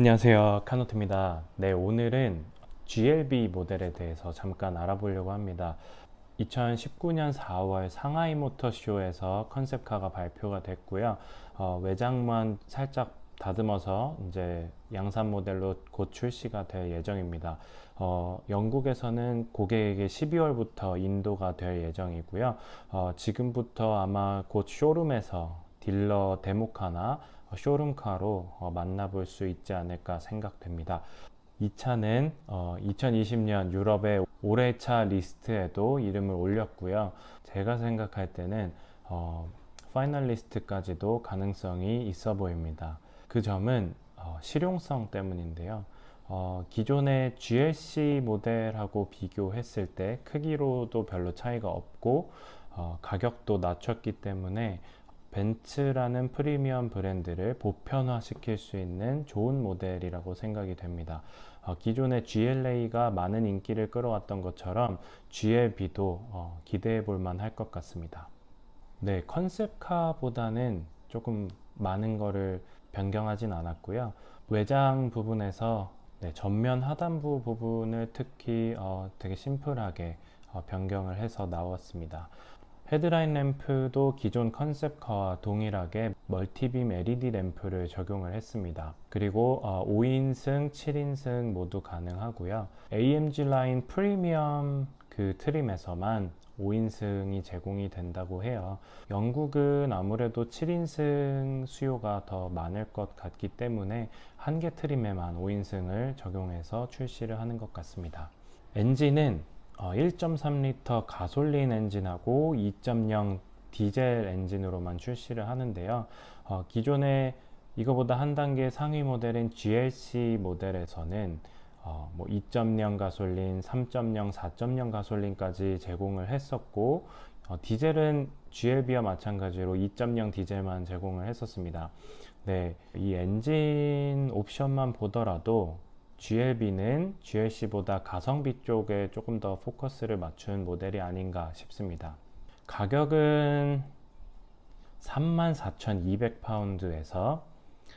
안녕하세요. 카노트입니다. 네, 오늘은 GLB 모델에 대해서 잠깐 알아보려고 합니다. 2019년 4월 상하이 모터쇼에서 컨셉카가 발표가 됐고요. 어, 외장만 살짝 다듬어서 이제 양산 모델로 곧 출시가 될 예정입니다. 어, 영국에서는 고객에게 12월부터 인도가 될 예정이고요. 어, 지금부터 아마 곧 쇼룸에서 딜러 데모카나 쇼룸카로 어, 만나볼 수 있지 않을까 생각됩니다. 이 차는 어, 2020년 유럽의 올해차 리스트에도 이름을 올렸고요. 제가 생각할 때는 어, 파이널리스트까지도 가능성이 있어 보입니다. 그 점은 어, 실용성 때문인데요. 어, 기존의 GLC 모델하고 비교했을 때 크기로도 별로 차이가 없고 어, 가격도 낮췄기 때문에 벤츠라는 프리미엄 브랜드를 보편화시킬 수 있는 좋은 모델이라고 생각이 됩니다. 어, 기존의 GLA가 많은 인기를 끌어왔던 것처럼 GLB도 어, 기대해 볼 만할 것 같습니다. 네, 컨셉카보다는 조금 많은 거를 변경하진 않았고요. 외장 부분에서 네, 전면 하단부 부분을 특히 어, 되게 심플하게 어, 변경을 해서 나왔습니다. 헤드라인 램프도 기존 컨셉카와 동일하게 멀티빔 LED 램프를 적용을 했습니다. 그리고 어, 5인승, 7인승 모두 가능하고요. AMG 라인 프리미엄 그 트림에서만 5인승이 제공이 된다고 해요. 영국은 아무래도 7인승 수요가 더 많을 것 같기 때문에 한 개 트림에만 5인승을 적용해서 출시를 하는 것 같습니다. 엔진은 1.3L 가솔린 엔진하고 2.0 디젤 엔진으로만 출시를 하는데요. 어, 기존의 이거보다 한 단계 상위 모델인 GLC 모델에서는 어, 뭐 2.0 가솔린, 3.0, 4.0 가솔린까지 제공을 했었고 어, 디젤은 GLB와 마찬가지로 2.0 디젤만 제공을 했었습니다. 네, 이 엔진 옵션만 보더라도 GLB는 GLC보다 가성비 쪽에 조금 더 포커스를 맞춘 모델이 아닌가 싶습니다. 가격은 34,200파운드에서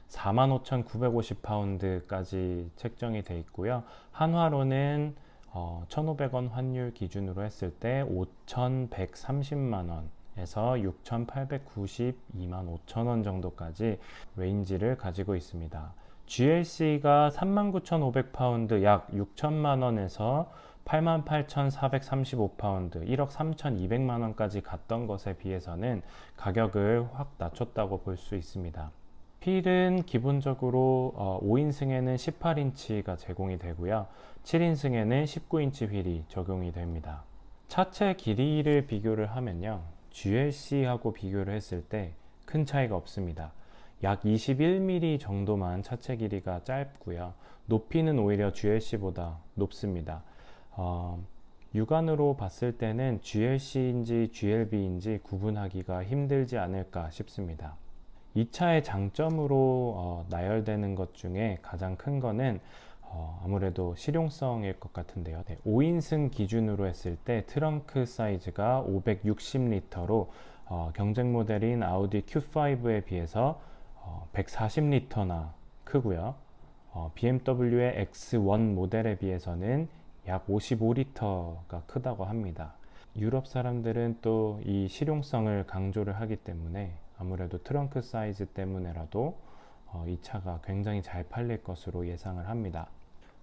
45,950파운드까지 책정이 되어 있고요. 한화로는 어, 1,500원 환율 기준으로 했을 때 5,130만 원 에서 6,892만 5천 원 정도까지 레인지를 가지고 있습니다. GLC가 39,500파운드 약 6천만 원에서 88,435파운드 1억 3,200만 원까지 갔던 것에 비해서는 가격을 확 낮췄다고 볼 수 있습니다. 휠은 기본적으로 5인승에는 18인치가 제공이 되고요. 7인승에는 19인치 휠이 적용이 됩니다. 차체 길이를 비교를 하면요. GLC하고 비교를 했을 때 큰 차이가 없습니다. 약 21mm 정도만 차체 길이가 짧고요. 높이는 오히려 GLC보다 높습니다. 어, 육안으로 봤을 때는 GLC인지 GLB인지 구분하기가 힘들지 않을까 싶습니다. 이 차의 장점으로 어, 나열되는 것 중에 가장 큰 거는 어, 아무래도 실용성일 것 같은데요. 네, 5인승 기준으로 했을 때 트렁크 사이즈가 560리터로 어, 경쟁 모델인 아우디 Q5에 비해서 140리터나 크고요. 어, BMW의 X1 모델에 비해서는 약 55리터가 크다고 합니다. 유럽 사람들은 또 이 실용성을 강조를 하기 때문에 아무래도 트렁크 사이즈 때문에라도 어, 이 차가 굉장히 잘 팔릴 것으로 예상을 합니다.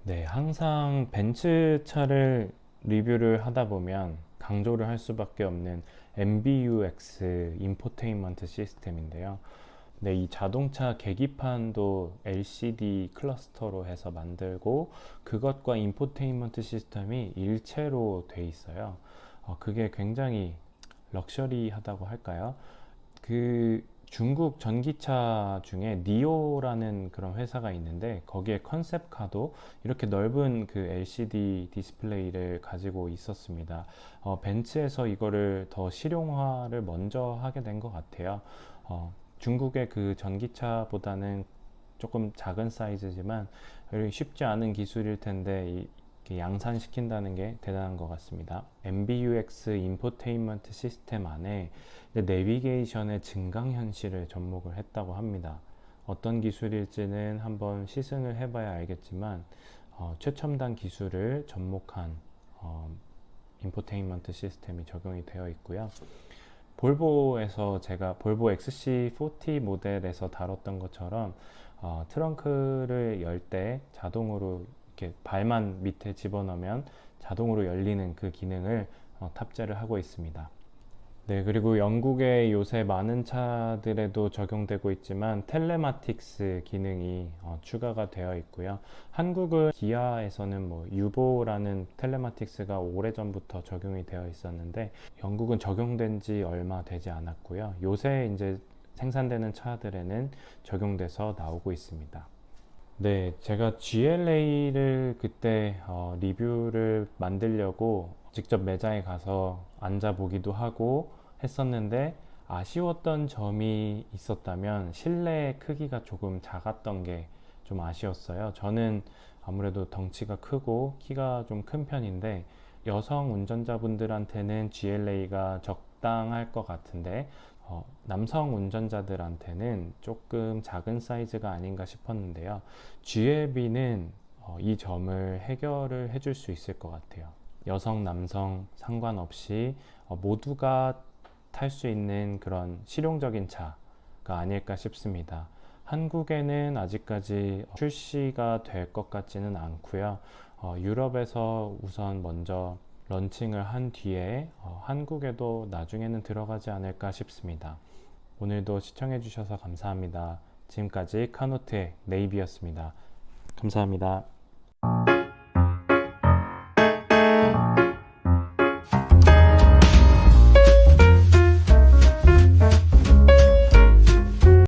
네, 항상 벤츠 차를 리뷰를 하다 보면 강조를 할 수밖에 없는 MBUX 인포테인먼트 시스템인데요. 네, 이 자동차 계기판도 LCD 클러스터로 해서 만들고 그것과 인포테인먼트 시스템이 일체로 돼 있어요. 어, 그게 굉장히 럭셔리하다고 할까요? 그 중국 전기차 중에 니오라는 그런 회사가 있는데 거기에 컨셉카도 이렇게 넓은 그 LCD 디스플레이를 가지고 있었습니다. 어, 벤츠에서 이거를 더 실용화를 먼저 하게 된 것 같아요. 어, 중국의 그 전기차보다는 조금 작은 사이즈지만 쉽지 않은 기술일 텐데 양산시킨다는 게 대단한 것 같습니다. MBUX 인포테인먼트 시스템 안에 내비게이션의 증강 현실을 접목을 했다고 합니다. 어떤 기술일지는 한번 시승을 해봐야 알겠지만 어, 최첨단 기술을 접목한 어, 인포테인먼트 시스템이 적용이 되어 있고요. 볼보에서 제가 볼보 XC40 모델에서 다뤘던 것처럼 어, 트렁크를 열 때 자동으로 이렇게 발만 밑에 집어넣으면 자동으로 열리는 그 기능을 어, 탑재를 하고 있습니다. 네, 그리고 영국의 요새 많은 차들에도 적용되고 있지만 텔레마틱스 기능이 어, 추가가 되어 있고요. 한국은 기아에서는 뭐 유보라는 텔레마틱스가 오래전부터 적용이 되어 있었는데 영국은 적용된 지 얼마 되지 않았고요. 요새 이제 생산되는 차들에는 적용돼서 나오고 있습니다. 네, 제가 GLA를 그때 어, 리뷰를 만들려고 직접 매장에 가서 앉아보기도 하고 했었는데 아쉬웠던 점이 있었다면 실내 크기가 조금 작았던 게 좀 아쉬웠어요. 저는 아무래도 덩치가 크고 키가 좀 큰 편인데 여성 운전자분들한테는 GLA가 적당할 것 같은데 어, 남성 운전자들한테는 조금 작은 사이즈가 아닌가 싶었는데요. GLB는 어, 이 점을 해결을 해줄 수 있을 것 같아요. 여성, 남성 상관없이 어, 모두가 탈 수 있는 그런 실용적인 차가 아닐까 싶습니다. 한국에는 아직까지 출시가 될 것 같지는 않고요. 어, 유럽에서 우선 먼저 런칭을 한 뒤에 어, 한국에도 나중에는 들어가지 않을까 싶습니다. 오늘도 시청해 주셔서 감사합니다. 지금까지 카노트의 네이비였습니다. 감사합니다.